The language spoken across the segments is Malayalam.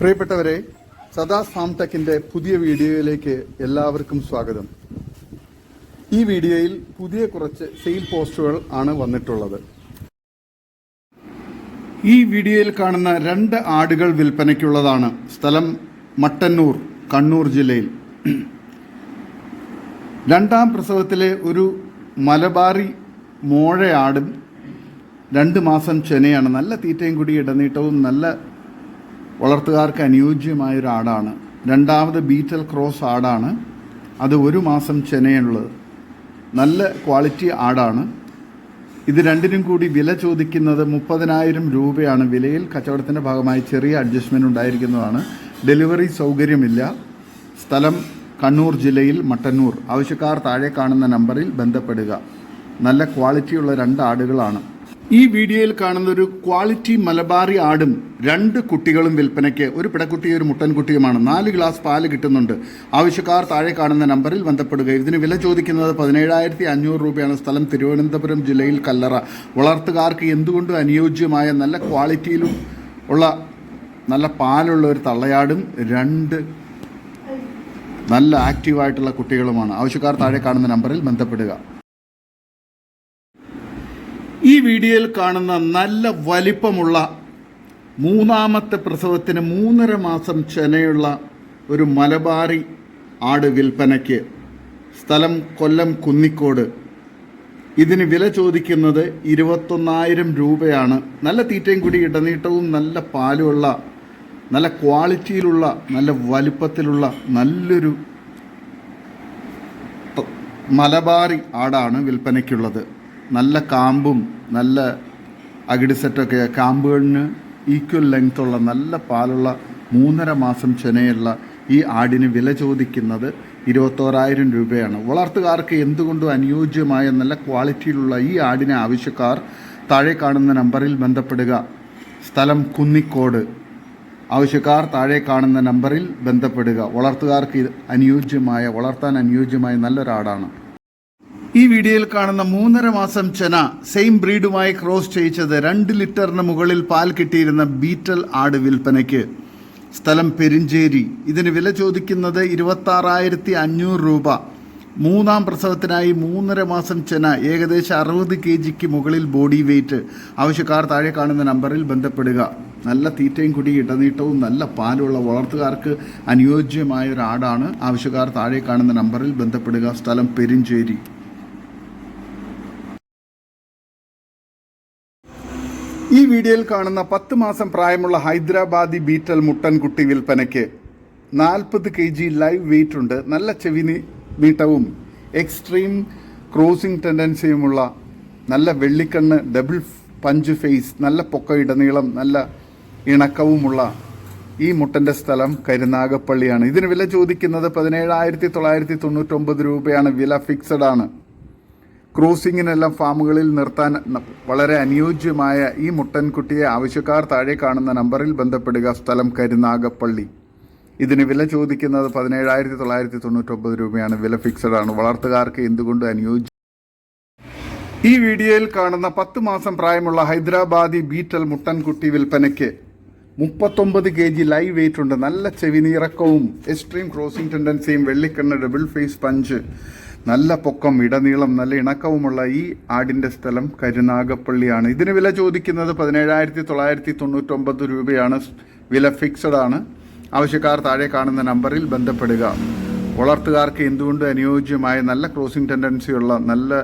പ്രിയപ്പെട്ടവരെ സദാ ഫാം ടെക്കിന്റെ പുതിയ വീഡിയോയിലേക്ക് എല്ലാവർക്കും സ്വാഗതം. ഈ വീഡിയോയിൽ പുതിയ കുറച്ച് സെയിൽ പോസ്റ്റുകൾ ആണ് വന്നിട്ടുള്ളത്. ഈ വീഡിയോയിൽ കാണുന്ന രണ്ട് ആടുകൾ വിൽപ്പനയ്ക്കുള്ളതാണ് സ്ഥലം മട്ടന്നൂർ കണ്ണൂർ ജില്ലയിൽ. രണ്ടാം പ്രസവത്തിലെ ഒരു മലബാറി മോഴയാടും രണ്ട് മാസം ചെനയാണ്. നല്ല തീറ്റയും കൂടി ഇടനീട്ടവും നല്ല വളർത്തുകാർക്ക് അനുയോജ്യമായ ഒരു ആടാണ്. രണ്ടാമത് ബീറ്റൽ ക്രോസ് ആടാണ്. അത് ഒരു മാസം ചെനയുള്ളത് നല്ല ക്വാളിറ്റി ആടാണ്. ഇത് രണ്ടിനും കൂടി വില ചോദിക്കുന്നത് മുപ്പതിനായിരം രൂപയാണ്. വിലയിൽ കച്ചവടത്തിന്റെ ഭാഗമായി ചെറിയ അഡ്ജസ്റ്റ്മെന്റ് ഉണ്ടായിരിക്കുന്നതാണ്. ഡെലിവറി സൗകര്യമില്ല. സ്ഥലം കണ്ണൂർ ജില്ലയിൽ മട്ടന്നൂർ. ആവശ്യക്കാർ താഴെ കാണുന്ന നമ്പറിൽ ബന്ധപ്പെടുക. നല്ല ക്വാളിറ്റിയുള്ള രണ്ട് ആടുകളാണ്. ഈ വീഡിയോയിൽ കാണുന്ന ഒരു ക്വാളിറ്റി മലബാറി ആടും രണ്ട് കുട്ടികളും വിൽപ്പനയ്ക്ക്. ഒരു പിടക്കുട്ടിയും ഒരു മുട്ടൻകുട്ടിയുമാണ്. നാല് ഗ്ലാസ് പാൽ കിട്ടുന്നുണ്ട്. ആവശ്യക്കാർ താഴെ കാണുന്ന നമ്പറിൽ ബന്ധപ്പെടുക. ഇതിന് വില ചോദിക്കുന്നത് പതിനേഴായിരത്തി അഞ്ഞൂറ് രൂപയാണ്. സ്ഥലം തിരുവനന്തപുരം ജില്ലയിൽ കല്ലറ. വളർത്തുകാർക്ക് എന്തുകൊണ്ടും അനുയോജ്യമായ നല്ല ക്വാളിറ്റിയിലും ഉള്ള നല്ല പാലുള്ള ഒരു തള്ളയാടും രണ്ട് നല്ല ആക്റ്റീവായിട്ടുള്ള കുട്ടികളുമാണ്. ആവശ്യക്കാർ താഴെ കാണുന്ന നമ്പറിൽ ബന്ധപ്പെടുക. ഈ വീഡിയോയിൽ കാണുന്ന നല്ല വലിപ്പമുള്ള മൂന്നാമത്തെ പ്രസവത്തിന് മൂന്നര മാസം ചെനയുള്ള ഒരു മലബാറി ആട് വിൽപ്പനയ്ക്ക് സ്ഥലം കൊല്ലം കുന്നിക്കോട്. ഇതിന് വില ചോദിക്കുന്നത് ഇരുപത്തൊന്നായിരം രൂപയാണ്. നല്ല തീറ്റയും കൂടി ഇടനീട്ടവും നല്ല പാലുമുള്ള നല്ല ക്വാളിറ്റിയിലുള്ള നല്ല വലിപ്പത്തിലുള്ള നല്ലൊരു മലബാറി ആടാണ് വിൽപ്പനയ്ക്കുള്ളത്. നല്ല കാമ്പും നല്ല അകിടിസെറ്റൊക്കെ കാമ്പുകളിന് ഈക്വൽ ലെങ്ത്തുള്ള നല്ല പാലുള്ള മൂന്നര മാസം ചെനയുള്ള ഈ ആടിന് വില ചോദിക്കുന്നത് ഇരുപത്തോരായിരം രൂപയാണ്. വളർത്തുകാർക്ക് എന്തുകൊണ്ടും അനുയോജ്യമായ നല്ല ക്വാളിറ്റിയിലുള്ള ഈ ആടിനെ ആവശ്യക്കാർ താഴെ കാണുന്ന നമ്പറിൽ ബന്ധപ്പെടുക. സ്ഥലം കുന്നിക്കോട്. ആവശ്യക്കാർ താഴെ കാണുന്ന നമ്പറിൽ ബന്ധപ്പെടുക. വളർത്തുകാർക്ക് അനുയോജ്യമായ വളർത്താൻ അനുയോജ്യമായ നല്ലൊരാടാണ്. ഈ വീഡിയോയിൽ കാണുന്ന മൂന്നര മാസം ചെന സെയിം ബ്രീഡുമായി ക്രോസ് ചെയ്യിച്ചത് രണ്ട് ലിറ്ററിന് മുകളിൽ പാൽ കിട്ടിയിരുന്ന ബീറ്റൽ ആട് വിൽപ്പനയ്ക്ക്. സ്ഥലം പെരിഞ്ചേരി. ഇതിന് വില ചോദിക്കുന്നത് ഇരുപത്താറായിരത്തി അഞ്ഞൂറ് രൂപ. മൂന്നാം പ്രസവത്തിനായി മൂന്നര മാസം ചെന ഏകദേശം അറുപത് കെ ജിക്ക് മുകളിൽ ബോഡി വെയിറ്റ്. ആവശ്യക്കാർ താഴെ കാണുന്ന നമ്പറിൽ ബന്ധപ്പെടുക. നല്ല തീറ്റയും കുടി ഇടനീട്ടവും നല്ല പാലുള്ള വളർത്തുകാർക്ക് അനുയോജ്യമായ ഒരു ആടാണ്. ആവശ്യക്കാർ താഴെ കാണുന്ന നമ്പറിൽ ബന്ധപ്പെടുക. സ്ഥലം പെരിഞ്ചേരി. ഈ വീഡിയോയിൽ കാണുന്ന പത്ത് മാസം പ്രായമുള്ള ഹൈദരാബാദി ബീറ്റൽ മുട്ടൻകുട്ടി വിൽപ്പനയ്ക്ക് നാൽപ്പത് കെ ജി ലൈവ് വെയിറ്റ് ഉണ്ട്. നല്ല ചെവി നീ- നീട്ടവും എക്സ്ട്രീം ക്രോസിംഗ് ടെൻഡൻസിയുമുള്ള നല്ല വെള്ളിക്കണ്ണ് ഡബിൾ പഞ്ച് ഫേസ് നല്ല പൊക്ക ഇടനീളം നല്ല ഇണക്കവുമുള്ള ഈ മുട്ടന്റെ സ്ഥലം കരുനാഗപ്പള്ളിയാണ്. ഇതിന് വില ചോദിക്കുന്നത് പതിനേഴായിരത്തി തൊള്ളായിരത്തി തൊണ്ണൂറ്റൊമ്പത് രൂപയാണ്. വില ഫിക്സഡ് ആണ്. ക്രൂസിങ്ങിനെല്ലാം ഫാമുകളിൽ നിർത്താൻ വളരെ അനുയോജ്യമായ ഈ മുട്ടൻകുട്ടിയെ ആവശ്യക്കാർ താഴെ കാണുന്ന നമ്പറിൽ ബന്ധപ്പെടുക. സ്ഥലം കരുനാഗപ്പള്ളി. ഇതിന് വില ചോദിക്കുന്നത് പതിനേഴായിരത്തി തൊള്ളായിരത്തി തൊണ്ണൂറ്റൊമ്പത് രൂപയാണ്. വില ഫിക്സഡ് ആണ്. വളർത്തുകാർക്ക് എന്തുകൊണ്ട് അനുയോജ്യം? ഈ വീഡിയോയിൽ കാണുന്ന പത്ത് മാസം പ്രായമുള്ള ഹൈദരാബാദി ബീറ്റൽ മുട്ടൻകുട്ടി വിൽപ്പനയ്ക്ക് മുപ്പത്തൊമ്പത് കെ ജി ലൈവ് വെയിറ്റ് ഉണ്ട്. നല്ല ചെവിനീറക്കവും എക്സ്ട്രീം ക്രോസിംഗ് ടെൻഡൻസിയും വെള്ളിക്കണ്ണ് ഡബിൾ ഫേസ് പഞ്ച് നല്ല പൊക്കം ഇടനീളം നല്ല ഇണക്കവുമുള്ള ഈ ആടിന്റെ സ്ഥലം കരുനാഗപ്പള്ളിയാണ്. ഇതിന് വില ചോദിക്കുന്നത് പതിനേഴായിരത്തി തൊള്ളായിരത്തി തൊണ്ണൂറ്റൊമ്പത് രൂപയാണ്. വില ഫിക്സഡ് ആണ്. ആവശ്യക്കാർ താഴെ കാണുന്ന നമ്പറിൽ ബന്ധപ്പെടുക. വളർത്തുകാർക്ക് എന്തുകൊണ്ട് അനുയോജ്യമായ നല്ല ക്രോസിംഗ് ടെൻഡൻസിയുള്ള നല്ല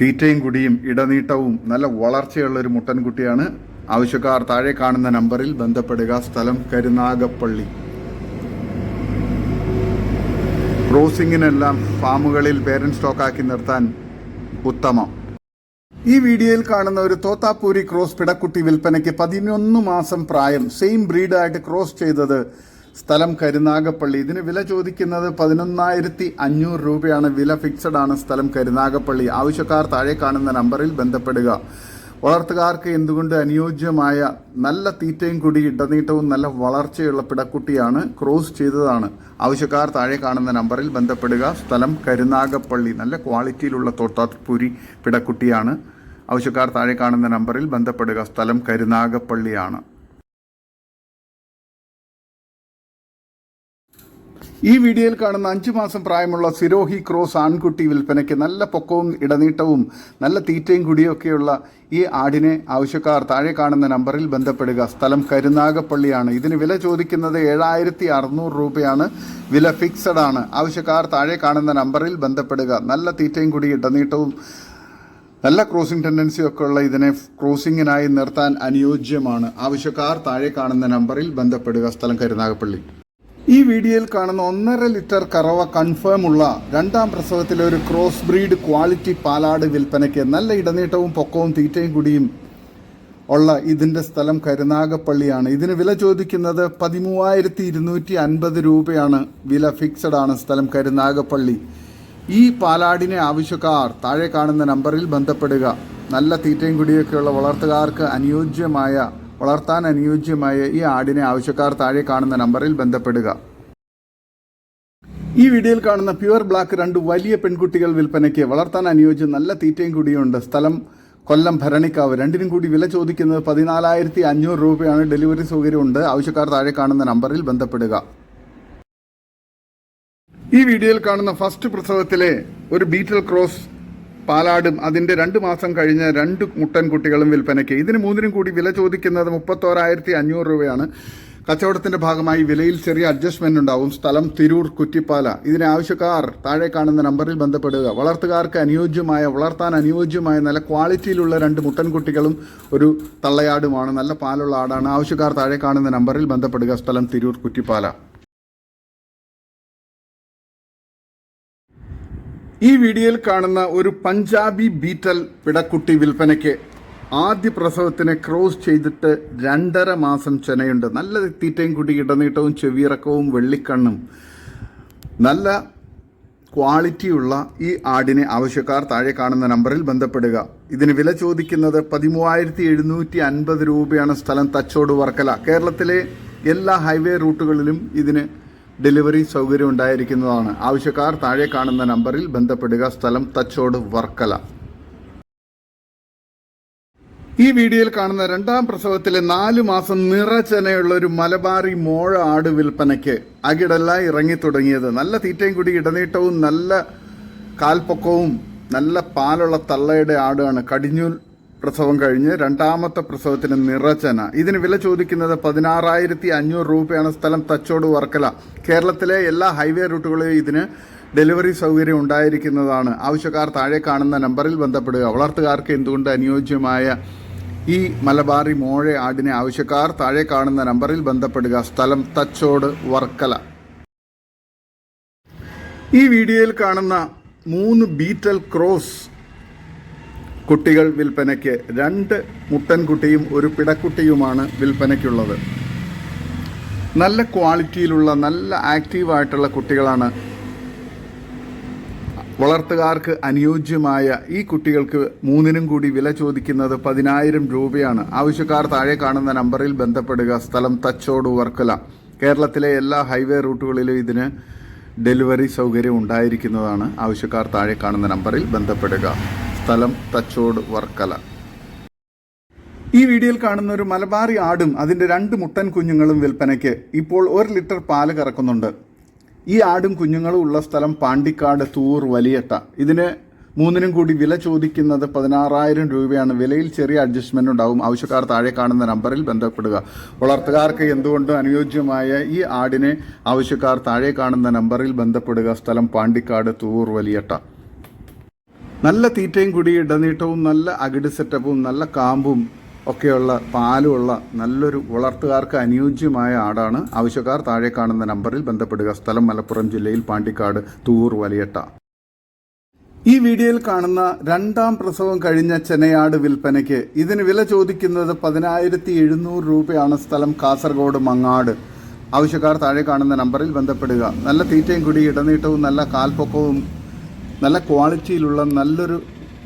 തീറ്റയും കുടിയും ഇടനീട്ടവും നല്ല വളർച്ചയുള്ള ഒരു മുട്ടൻകുട്ടിയാണ് ആവശ്യക്കാർ താഴെ കാണുന്ന നമ്പറിൽ ബന്ധപ്പെടുക. സ്ഥലം കരുനാഗപ്പള്ളി. ക്രോസിങ്ങിനെല്ലാം ഫാമുകളിൽ പേരന്റ് സ്റ്റോക്കാക്കി നിർത്താൻ ഉത്തമം. ഈ വീഡിയോയിൽ കാണുന്ന ഒരു തോത്താപ്പൂരി ക്രോസ് പിടക്കുട്ടി വിൽപ്പനയ്ക്ക് പതിനൊന്ന് മാസം പ്രായം. സെയിം ബ്രീഡായിട്ട് ക്രോസ് ചെയ്തത് സ്ഥലം കരുനാഗപ്പള്ളി. ഇതിന് വില ചോദിക്കുന്നത് പതിനൊന്നായിരത്തി അഞ്ഞൂറ് രൂപയാണ്. വില ഫിക്സഡ് ആണ് സ്ഥലം കരുനാഗപ്പള്ളി. ആവശ്യക്കാർ താഴെ കാണുന്ന നമ്പറിൽ ബന്ധപ്പെടുക. വളർത്തുകാർക്ക് എന്തുകൊണ്ട് അനുയോജ്യമായ നല്ല തീറ്റയും കൂടി ഇടനീട്ടവും നല്ല വളർച്ചയുള്ള പിടക്കുട്ടിയാണ് ക്രോസ് ചെയ്തതാണ്. ആവശ്യക്കാർ താഴെ കാണുന്ന നമ്പറിൽ ബന്ധപ്പെടുക. സ്ഥലം കരുനാഗപ്പള്ളി. നല്ല ക്വാളിറ്റിയിലുള്ള തോട്ടാപ്പുരി പിടക്കുട്ടിയാണ്. ആവശ്യക്കാർ താഴെ കാണുന്ന നമ്പറിൽ ബന്ധപ്പെടുക. സ്ഥലം കരുനാഗപ്പള്ളിയാണ്. ഈ വീഡിയോയിൽ കാണുന്ന അഞ്ചു മാസം പ്രായമുള്ള സിരോഹി ക്രോസ് ആൺകുട്ടി വിൽപ്പനയ്ക്ക് നല്ല പൊക്കവും ഇടനീട്ടവും നല്ല തീറ്റയും കുടിയൊക്കെയുള്ള ഈ ആടിനെ ആവശ്യക്കാർ താഴെ കാണുന്ന നമ്പറിൽ ബന്ധപ്പെടുക. സ്ഥലം കരുനാഗപ്പള്ളിയാണ്. ഇതിന് വില ചോദിക്കുന്നത് ഏഴായിരത്തി അറുന്നൂറ് രൂപയാണ്. വില ഫിക്സഡ് ആണ്. ആവശ്യക്കാർ താഴെ കാണുന്ന നമ്പറിൽ ബന്ധപ്പെടുക. നല്ല തീറ്റയും കുടി ഇടനീട്ടവും നല്ല ക്രോസിംഗ് ടെൻഡൻസി ഒക്കെ ഉള്ള ഇതിനെ ക്രോസിങ്ങിനായി നിർത്താൻ അനുയോജ്യമാണ്. ആവശ്യക്കാർ താഴെ കാണുന്ന നമ്പറിൽ ബന്ധപ്പെടുക. സ്ഥലം കരുനാഗപ്പള്ളി. ഈ വീഡിയോയിൽ കാണുന്ന ഒന്നര ലിറ്റർ കറവ കൺഫേം ഉള്ള രണ്ടാം പ്രസവത്തിലെ ഒരു ക്രോസ് ബ്രീഡ് ക്വാളിറ്റി പാലാട് വിൽപ്പനയ്ക്ക് നല്ല ഇടനീട്ടവും പൊക്കവും തീറ്റയും കൂടിയും ഉള്ള ഇതിന്റെ സ്ഥലം കരുനാഗപ്പള്ളിയാണ്. ഇതിന് വില ചോദിക്കുന്നത് പതിമൂവായിരത്തി ഇരുന്നൂറ്റി അൻപത് രൂപയാണ്. വില ഫിക്സഡ് ആണ് സ്ഥലം കരുനാഗപ്പള്ളി. ഈ പാലാടിനെ ആവശ്യക്കാർ താഴെ കാണുന്ന നമ്പറിൽ ബന്ധപ്പെടുക. നല്ല തീറ്റയും കുടിയൊക്കെയുള്ള വളർത്തുകാർക്ക് അനുയോജ്യമായ വളർത്താൻ അനുയോജ്യമായ ഈ ആടിനെ ആവശ്യക്കാർ താഴെ കാണുന്ന നമ്പറിൽ ബന്ധപ്പെടുക. ഈ വീഡിയോയിൽ കാണുന്ന പ്യുവർ ബ്ലാക്ക് രണ്ട് വലിയ പെൺകുട്ടികൾ വിൽപ്പനയ്ക്ക് വളർത്താൻ അനുയോജ്യം നല്ല തീറ്റയും കൂടിയുണ്ട്. സ്ഥലം കൊല്ലം ഭരണിക്കാവ്. രണ്ടിനും കൂടി വില ചോദിക്കുന്നത് പതിനാലായിരത്തി അഞ്ഞൂറ് രൂപയാണ്. ഡെലിവറി സൗകര്യമുണ്ട്. ആവശ്യക്കാർ താഴെ കാണുന്ന നമ്പറിൽ ബന്ധപ്പെടുക. ഈ വീഡിയോയിൽ കാണുന്ന ഫസ്റ്റ് പ്രസവത്തിലെ ഒരു ബീറ്റൽ ക്രോസ് പാലാടും അതിന്റെ രണ്ട് മാസം കഴിഞ്ഞ രണ്ട് മുട്ടൻ കുട്ടികളും വിൽപ്പനയ്ക്ക്. ഇതിന് മൂന്നിനും കൂടി വില ചോദിക്കുന്നത് മുപ്പത്തോരായിരത്തി അഞ്ഞൂറ് രൂപയാണ്. കച്ചവടത്തിന്റെ ഭാഗമായി വിലയിൽ ചെറിയ അഡ്ജസ്റ്റ്മെന്റ് ഉണ്ടാവും. സ്ഥലം തിരൂർ കുറ്റിപ്പാല. ഇതിന് ആവശ്യക്കാർ താഴെ കാണുന്ന നമ്പറിൽ ബന്ധപ്പെടുക. വളർത്തുകാർക്ക് അനുയോജ്യമായ വളർത്താൻ അനുയോജ്യമായ നല്ല ക്വാളിറ്റിയിലുള്ള രണ്ട് മുട്ടൻകുട്ടികളും ഒരു തള്ളയാടുമാണ്. നല്ല പാലുള്ള ആടാണ്. ആവശ്യക്കാർ താഴെ കാണുന്ന നമ്പറിൽ ബന്ധപ്പെടുക. സ്ഥലം തിരൂർ കുറ്റിപ്പാല. ഈ വീഡിയോയിൽ കാണുന്ന ഒരു പഞ്ചാബി ബീറ്റൽ പിടക്കുട്ടി വിൽപ്പനയ്ക്ക് ആദ്യ പ്രസവത്തിനെ ക്രോസ് ചെയ്തിട്ട് രണ്ടര മാസം ചെനയുണ്ട്. നല്ല തീറ്റയും കുട്ടി ഇടനീട്ടവും ചെവിയിറക്കവും വെള്ളിക്കണ്ണും. നല്ല ക്വാളിറ്റിയുള്ള ഈ ആടിനെ ആവശ്യക്കാർ താഴെ കാണുന്ന നമ്പറിൽ ബന്ധപ്പെടുക. ഇതിന് വില ചോദിക്കുന്നത് പതിമൂവായിരത്തി എഴുന്നൂറ്റി അൻപത് രൂപയാണ്. സ്ഥലം തച്ചോട് വർക്കല. കേരളത്തിലെ എല്ലാ ഹൈവേ റൂട്ടുകളിലും ഇതിന് ഡെലിവറി സൗകര്യം ഉണ്ടായിരിക്കുന്നതാണ്. ആവശ്യക്കാർ താഴെ കാണുന്ന നമ്പറിൽ ബന്ധപ്പെടുക. സ്ഥലം തച്ചോട് വർക്കല. ഈ വീഡിയോയിൽ കാണുന്ന രണ്ടാം പ്രസവത്തിലെ നാല് മാസം നിറച്ചനയുള്ള ഒരു മലബാറി മോഴ ആട് വിൽപ്പനയ്ക്ക് അകിടല്ല ഇറങ്ങി തുടങ്ങിയത്. നല്ല തീറ്റയും കൂടി ഇടനീട്ടവും നല്ല കാൽപ്പൊക്കവും നല്ല പാലുള്ള തള്ളയുടെ ആടാണ്. കടിഞ്ഞൂൽ പ്രസവം കഴിഞ്ഞ് രണ്ടാമത്തെ പ്രസവത്തിന് നിറച്ചന ഇതിന് വില ചോദിക്കുന്നത് പതിനാറായിരത്തി അഞ്ഞൂറ് രൂപയാണ് സ്ഥലം തച്ചോട് വർക്കല. കേരളത്തിലെ എല്ലാ ഹൈവേ റൂട്ടുകളിലും ഇതിന് ഡെലിവറി സൗകര്യം ഉണ്ടായിരിക്കുന്നതാണ്. ആവശ്യക്കാർ താഴെ കാണുന്ന നമ്പറിൽ ബന്ധപ്പെടുക. വളർത്തുകാർക്ക് എന്തുകൊണ്ട് അനുയോജ്യമായ ഈ മലബാറി മോഴ ആടിനെ ആവശ്യക്കാർ താഴെ കാണുന്ന നമ്പറിൽ ബന്ധപ്പെടുക. സ്ഥലം തച്ചോട് വർക്കല. ഈ വീഡിയോയിൽ കാണുന്ന മൂന്ന് ബീറ്റൽ ക്രോസ് കുട്ടികൾ വിൽപ്പനയ്ക്ക് രണ്ട് മുട്ടൻകുട്ടിയും ഒരു പിടക്കുട്ടിയുമാണ് വിൽപ്പനയ്ക്കുള്ളത്. നല്ല ക്വാളിറ്റിയിലുള്ള നല്ല ആക്റ്റീവായിട്ടുള്ള കുട്ടികളാണ് വളർത്തുകാർക്ക് അനുയോജ്യമായ ഈ കുട്ടികൾക്ക് മൂന്നിനും കൂടി വില ചോദിക്കുന്നത് പതിനായിരം രൂപയാണ്. ആവശ്യക്കാർ താഴെ കാണുന്ന നമ്പറിൽ ബന്ധപ്പെടുക. സ്ഥലം തച്ചോട് വർക്കല. കേരളത്തിലെ എല്ലാ ഹൈവേ റൂട്ടുകളിലും ഇതിന് ഡെലിവറി സൗകര്യം ഉണ്ടായിരിക്കുന്നതാണ്. ആവശ്യക്കാർ താഴെ കാണുന്ന നമ്പറിൽ ബന്ധപ്പെടുക. സ്ഥലം തച്ചോട് വർക്കല. ഈ വീഡിയോയിൽ കാണുന്ന ഒരു മലബാറി ആടും അതിന്റെ രണ്ട് മുട്ടൻ കുഞ്ഞുങ്ങളും വിൽപ്പനയ്ക്ക് ഇപ്പോൾ ഒരു ലിറ്റർ പാൽ കറക്കുന്നുണ്ട്. ഈ ആടും കുഞ്ഞുങ്ങളും ഉള്ള സ്ഥലം പാണ്ടിക്കാട് തൂർ വലിയട്ട. ഇതിന് മൂന്നിനും കൂടി വില ചോദിക്കുന്നത് പതിനാറായിരം രൂപയാണ്. വിലയിൽ ചെറിയ അഡ്ജസ്റ്റ്മെന്റ് ഉണ്ടാവും. ആവശ്യക്കാർ താഴെ കാണുന്ന നമ്പറിൽ ബന്ധപ്പെടുക. വളർത്തുകാർക്ക് എന്തുകൊണ്ടും അനുയോജ്യമായ ഈ ആടിനെ ആവശ്യക്കാർ താഴെ കാണുന്ന നമ്പറിൽ ബന്ധപ്പെടുക? സ്ഥലം പാണ്ടിക്കാട് തൂർ വലിയട്ട. നല്ല തീറ്റയും കൂടി ഇടനീട്ടവും നല്ല അകിട് സെറ്റപ്പും നല്ല കാമ്പും ഒക്കെയുള്ള പാലുമുള്ള നല്ലൊരു വളർത്തുകാർക്ക് അനുയോജ്യമായ ആടാണ് ആവശ്യക്കാർ. താഴെ കാണുന്ന നമ്പറിൽ ബന്ധപ്പെടുക. സ്ഥലം മലപ്പുറം ജില്ലയിൽ പാണ്ടിക്കാട് തൂർ വലിയട്ട. ഈ വീഡിയോയിൽ കാണുന്ന രണ്ടാം പ്രസവം കഴിഞ്ഞ ചെനയാട് വിൽപ്പനയ്ക്ക് ഇതിന് വില ചോദിക്കുന്നത് പതിനായിരത്തി എഴുന്നൂറ് രൂപയാണ്. സ്ഥലം കാസർഗോഡ് മങ്ങാട്. ആവശ്യക്കാർ താഴെ കാണുന്ന നമ്പറിൽ ബന്ധപ്പെടുക. നല്ല തീറ്റയും കുടി ഇടനീട്ടവും നല്ല കാൽപ്പൊക്കവും നല്ല ക്വാളിറ്റിയിലുള്ള നല്ലൊരു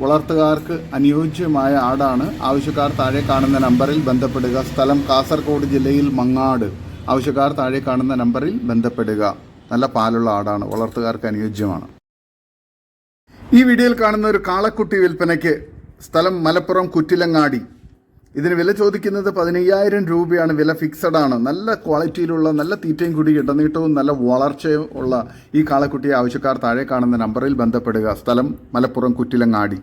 വളർത്തുകാർക്ക് അനുയോജ്യമായ ആടാണ് ആവശ്യക്കാർ താഴെ കാണുന്ന നമ്പറിൽ ബന്ധപ്പെടുക. സ്ഥലം കാസർഗോഡ് ജില്ലയിൽ മങ്ങാട്. ആവശ്യക്കാർ താഴെ കാണുന്ന നമ്പറിൽ ബന്ധപ്പെടുക. നല്ല പാലുള്ള ആടാണ്. വളർത്തുകാർക്ക് അനുയോജ്യമാണ്. ഈ വീഡിയോയിൽ കാണുന്ന ഒരു കാളക്കുട്ടി വിൽപ്പനയ്ക്ക് സ്ഥലം മലപ്പുറം കുറ്റിലങ്ങാടി. ഇതിന് വില ചോദിക്കുന്നത് പതിനയ്യായിരം രൂപയാണ്. വില ഫിക്സഡ് ആണ്. നല്ല ക്വാളിറ്റിയിലുള്ള നല്ല തീറ്റയും കൂടി ഇടനീട്ടവും നല്ല വളർച്ചയും ഉള്ള ഈ കാളക്കുട്ടിയെ ആവശ്യക്കാർ താഴെ കാണുന്ന നമ്പറിൽ ബന്ധപ്പെടുക. സ്ഥലം മലപ്പുറം കുറ്റിലങ്ങാടി.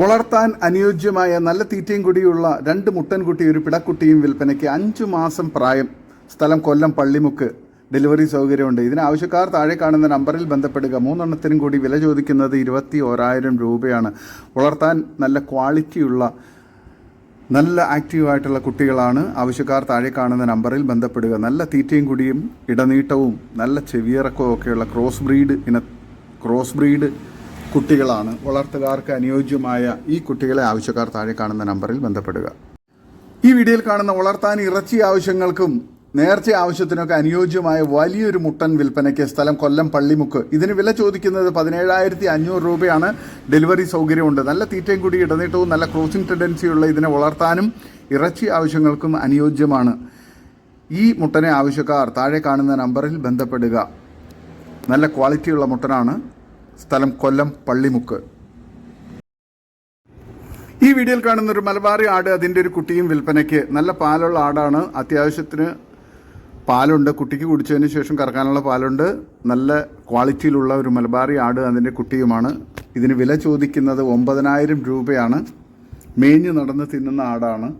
വളർത്താൻ അനുയോജ്യമായ നല്ല തീറ്റയും കൂടിയുള്ള രണ്ട് മുട്ടൻകുട്ടി ഒരു പിടക്കുട്ടിയും വിൽപ്പനയ്ക്ക് അഞ്ചു മാസം പ്രായം. സ്ഥലം കൊല്ലം പള്ളിമുക്ക്. ഡെലിവറി സൗകര്യമുണ്ട്. ഇതിന് ആവശ്യക്കാർ താഴെ കാണുന്ന നമ്പറിൽ ബന്ധപ്പെടുക. മൂന്നെണ്ണത്തിനും കൂടി വില ചോദിക്കുന്നത് ഇരുപത്തി ഓരായിരം രൂപയാണ്. വളർത്താൻ നല്ല ക്വാളിറ്റിയുള്ള നല്ല ആക്റ്റീവായിട്ടുള്ള കുട്ടികളാണ്. ആവശ്യക്കാർ താഴെ കാണുന്ന നമ്പറിൽ ബന്ധപ്പെടുക. നല്ല തീറ്റയും കുടിയും ഇടനീട്ടവും നല്ല ചെവിയിറക്കവും ഒക്കെയുള്ള ക്രോസ് ബ്രീഡ് ഇന ക്രോസ് ബ്രീഡ് കുട്ടികളാണ്. വളർത്തുകാർക്ക് അനുയോജ്യമായ ഈ കുട്ടികളെ ആവശ്യക്കാർ താഴെ കാണുന്ന നമ്പറിൽ ബന്ധപ്പെടുക. ഈ വീഡിയോയിൽ കാണുന്ന വളർത്താൻ ഇറച്ചി ആവശ്യങ്ങൾക്കും നേർച്ച ആവശ്യത്തിനൊക്കെ അനുയോജ്യമായ വലിയൊരു മുട്ടൻ വിൽപ്പനയ്ക്ക് സ്ഥലം കൊല്ലം പള്ളിമുക്ക്. ഇതിന് വില ചോദിക്കുന്നത് പതിനേഴായിരത്തി അഞ്ഞൂറ് രൂപയാണ്. ഡെലിവറി സൗകര്യമുണ്ട്. നല്ല തീറ്റയും കൂടി ഇടനീട്ടവും നല്ല ക്രോസിംഗ് ടെൻഡൻസിയുള്ള ഇതിനെ വളർത്താനും ഇറച്ചി ആവശ്യങ്ങൾക്കും അനുയോജ്യമാണ്. ഈ മുട്ടനെ ആവശ്യക്കാർ താഴെ കാണുന്ന നമ്പറിൽ ബന്ധപ്പെടുക. നല്ല ക്വാളിറ്റിയുള്ള മുട്ടനാണ് സ്ഥലം കൊല്ലം പള്ളിമുക്ക്. ഈ വീഡിയോയിൽ കാണുന്ന ഒരു മലബാറി ആട് അതിന്റെ ഒരു കുട്ടിയും വിൽപ്പനയ്ക്ക് നല്ല പാലുള്ള ആടാണ്. അത്യാവശ്യത്തിന് പാലുണ്ട്. കുട്ടിക്ക് കുടിച്ചതിന് ശേഷം കറക്കാനുള്ള പാലുണ്ട്. നല്ല ക്വാളിറ്റിയിലുള്ള ഒരു മലബാറി ആട് അതിന്റെ കുട്ടിയുമാണ്. ഇതിന് വില ചോദിക്കുന്നത് ഒമ്പതിനായിരം രൂപയാണ്. മേഞ്ഞ് നടന്ന് തിന്നുന്ന ആടാണ്.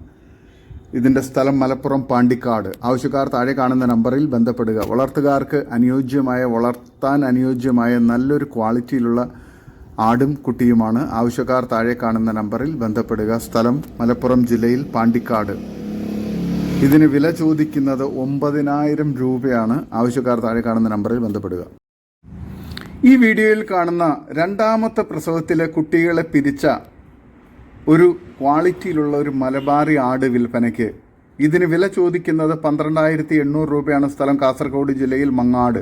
ഇതിന്റെ സ്ഥലം മലപ്പുറം പാണ്ടിക്കാട്. ആവശ്യക്കാർ താഴെ കാണുന്ന നമ്പറിൽ ബന്ധപ്പെടുക. വളർത്തുകാർക്ക് അനുയോജ്യമായ വളർത്താൻ അനുയോജ്യമായ നല്ലൊരു ക്വാളിറ്റിയിലുള്ള ആടും കുട്ടിയുമാണ്. ആവശ്യക്കാർ താഴെ കാണുന്ന നമ്പറിൽ ബന്ധപ്പെടുക. സ്ഥലം മലപ്പുറം ജില്ലയിൽ പാണ്ടിക്കാട്. ഇതിന് വില ചോദിക്കുന്നത് ഒമ്പതിനായിരം രൂപയാണ്. ആവശ്യക്കാർ താഴെ കാണുന്ന നമ്പറിൽ ബന്ധപ്പെടുക. ഈ വീഡിയോയിൽ കാണുന്ന രണ്ടാമത്തെ പ്രസവത്തിലെ കുട്ടികളെ പിരിച്ച ഒരു ക്വാളിറ്റിയിലുള്ള ഒരു മലബാറി ആട് വിൽപ്പനയ്ക്ക് ഇതിന് വില ചോദിക്കുന്നത് പന്ത്രണ്ടായിരത്തി എണ്ണൂറ് രൂപയാണ് സ്ഥലം കാസർഗോഡ് ജില്ലയിൽ മങ്ങാട്.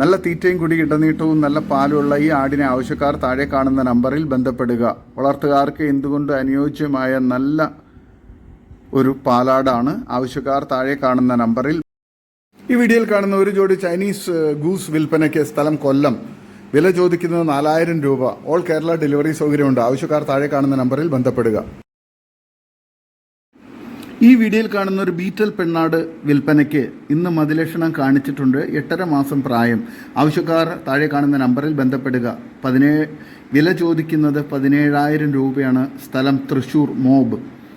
നല്ല തീറ്റയും കുടി ഇടനീട്ടവും നല്ല പാലുള്ള ഈ ആടിനെ ആവശ്യക്കാർ താഴെ കാണുന്ന നമ്പറിൽ ബന്ധപ്പെടുക. വളർത്തുകാർക്ക് എന്തുകൊണ്ട് അനുയോജ്യമായ നല്ല ഒരു പാലാടാണ്. ആവശ്യക്കാർ താഴെ കാണുന്ന നമ്പറിൽ ഈ വീഡിയോയിൽ കാണുന്ന ഒരു ജോഡി ചൈനീസ് ഗൂസ് വിൽപ്പനയ്ക്ക് സ്ഥലം കൊല്ലം. വില ചോദിക്കുന്നത് നാലായിരം രൂപ. ഓൾ കേരള ഡെലിവറി സൗകര്യമുണ്ട്. ആവശ്യക്കാർ താഴെ കാണുന്ന നമ്പറിൽ ബന്ധപ്പെടുക. ഈ വീഡിയോയിൽ കാണുന്ന ഒരു ബീറ്റൽ പെണ്ണാട് വിൽപ്പനയ്ക്ക് ഇന്ന് മതിലക്ഷണം കാണിച്ചിട്ടുണ്ട്. എട്ടര മാസം പ്രായം. ആവശ്യക്കാർ താഴെ കാണുന്ന നമ്പറിൽ ബന്ധപ്പെടുക. പതിനേഴ് വില ചോദിക്കുന്നത് പതിനേഴായിരം രൂപയാണ്. സ്ഥലം തൃശൂർ മോബ്.